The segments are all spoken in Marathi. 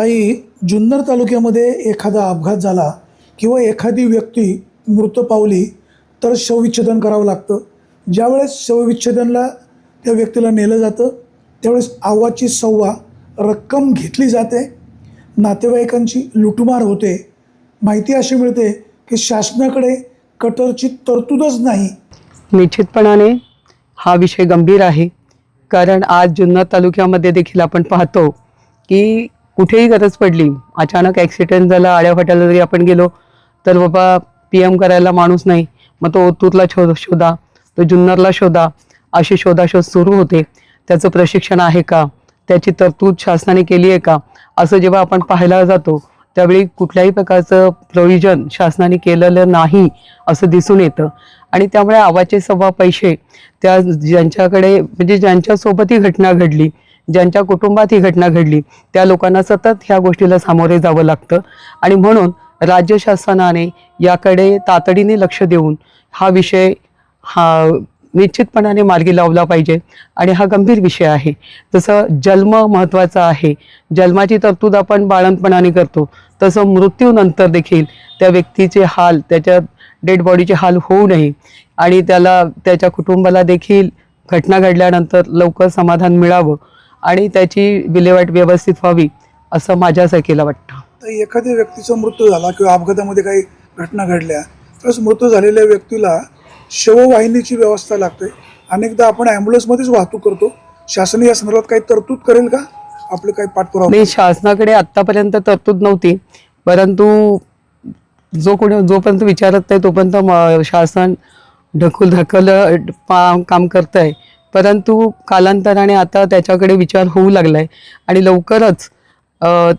ताई जुन्नर तालुक्यामध्ये एखादा अपघात झाला किंवा एखादी व्यक्ती मृत पावली तर शवविच्छेदन करावं लागतं. ज्यावेळेस शवविच्छेदनला त्या व्यक्तीला नेलं जातं त्यावेळेस आवाची सव्वा रक्कम घेतली जाते नातेवाईकांची लुटमार होते. माहिती अशी मिळते की शासनाकडे कटरची तरतूदच नाही. निश्चितपणाने हा विषय गंभीर आहे कारण आज जुन्नर तालुक्यामध्ये देखील आपण पाहतो की कुठेही गरज पडली अचानक ॲक्सिडेंट झाला आड्याफाट्याला जरी आपण गेलो तर बाबा पी एम करायला माणूस नाही. मग तो ओतूरला शोध शोधा तो जुन्नरला शोधा अशी शोधाशोध सुरू होते. त्याचं प्रशिक्षण आहे का? त्याची तरतूद शासनाने केली आहे का? असं जेव्हा आपण पाहायला जातो त्यावेळी कुठल्याही प्रकारचं प्रोविजन शासनाने केलेलं नाही असं दिसून येतं. आणि त्यामुळे आवाचे सव्वा पैसे त्या ज्यांच्याकडे म्हणजे ज्यांच्यासोबत ही घटना घडली ज्यांच्या कुटुंबात ही घटना घडली त्या लोकांना सतत ह्या गोष्टीला सामोरे जावं लागतं. आणि म्हणून राज्य शासनाने याकडे तातडीने लक्ष देऊन हा विषय हा निश्चितपणाने मार्गी लावला पाहिजे. आणि हा गंभीर विषय आहे. जसं जन्म महत्त्वाचा आहे. जन्माची तरतूद आपण बाळंतपणाने करतो. तसं मृत्यूनंतर देखील त्या व्यक्तीचे हाल त्याच्या डेड बॉडीचे हाल होऊ नये. आणि त्याला त्याच्या कुटुंबाला देखील घटना घडल्यानंतर लवकर समाधान मिळावं. आणि त्याची विल्हेवाट व्यवस्थित व्हावी असं माझ्या सखेला वाटतं. एखाद्या व्यक्तीचा मृत्यू झाला किंवा अपघातामध्ये काही घटना घडल्या त्यावेळेस मृत्यू झालेल्या व्यक्तीला शववाहिनीची व्यवस्था लागते. अनेकदा आपण ॲम्ब्युलन्समध्येच वाहतूक करतो. शासन या संदर्भात काही तरतूद करेल का? आपलं काही पाठपुरावा नाही शासनाकडे आतापर्यंत तरतूद नव्हती परंतु जो कोणी जोपर्यंत विचारत नाही तोपर्यंत शासन ढकल ढकल काम करत आहे परंतु कालांतराने आता त्याच्याकडे विचार होऊ लागलाय आणि लवकरच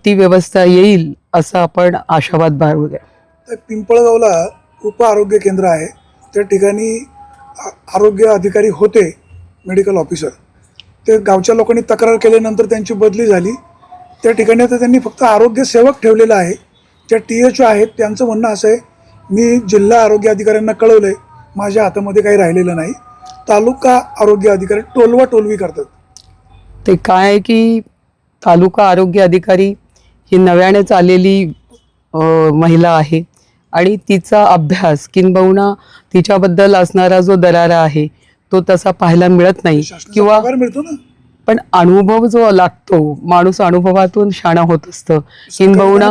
ती व्यवस्था येईल असं आपण आशावाद बाळगूया. तर पिंपळगावला उप आरोग्य केंद्र आहे. त्या ठिकाणी आरोग्य अधिकारी होते मेडिकल ऑफिसर. ते गावच्या लोकांनी तक्रार केल्यानंतर त्यांची बदली झाली. त्या ठिकाणी आता त्यांनी फक्त आरोग्य सेवक ठेवलेला आहे. ज्या टी एच ओ आहेत त्यांचं म्हणणं असं आहे मी जिल्हा आरोग्य अधिकाऱ्यांना कळवलं आहे माझ्या हातामध्ये काही राहिलेलं नाही. तालुका आरोग्य अधिकारी टोलवा टोलवी करतात. ते काय आहे की तालुका आरोग्य अधिकारी ही नव्यानेच आलेली महिला आहे आणि तिचा अभ्यास किंबहुना तिच्याबद्दल असणारा जो दरारा आहे तो तसा पाहायला मिळत नाही किंवा पगार मिळतो ना? पण अनुभव जो लागतो माणूस अनुभवातून शाणा होत असतं. किंबहुना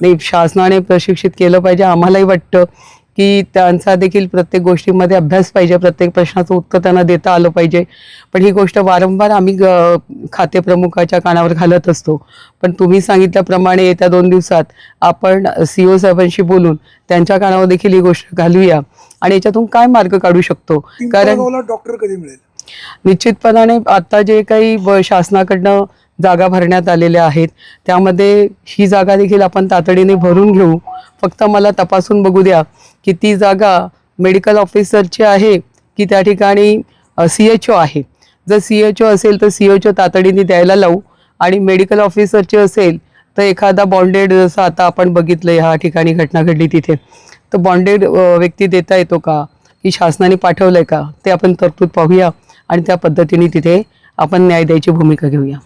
नाही शासनाने प्रशिक्षित केलं पाहिजे. आम्हालाही वाटतं की त्यांचा देखील प्रत्येक गोष्टीमध्ये अभ्यास पाहिजे प्रत्येक प्रश्नाचं उत्तर त्यांना देता आलं पाहिजे. पण ही गोष्ट वारंवार आम्ही ग- खाते प्रमुखाच्या कानावर घालत असतो. पण तुम्ही सांगितल्याप्रमाणे येत्या दोन दिवसात आपण सी ओ साहेबांशी बोलून त्यांच्या कानावर देखील ही गोष्ट घालूया आणि याच्यातून काय मार्ग काढू शकतो? कारण डॉक्टर कधी मिळेल? निश्चितपणाने आता जे काही शासनाकडनं जागा भरण्यात आलेल्या आहेत त्यामध्ये ही जागा देखील आपण तातडीने भरून घेऊ. फक्त मला तपासून बघू द्या की ती जागा मेडिकल ऑफिसरची आहे की त्या ठिकाणी सी एच ओ आहे. जर सी एच ओ असेल तर सी एच ओ तातडीने द्यायला लावू आणि मेडिकल ऑफिसरची असेल तर एखादा बॉन्डेड जसं आता आपण बघितलं ह्या ठिकाणी घटना घडली तिथे. तर बॉन्डेड व्यक्ती देता येतो का? की शासनाने पाठवलं आहे का? ते आपण तरतूद पाहूया आणि त्या पद्धतीने तिथे आपण न्याय द्यायची भूमिका घेऊया.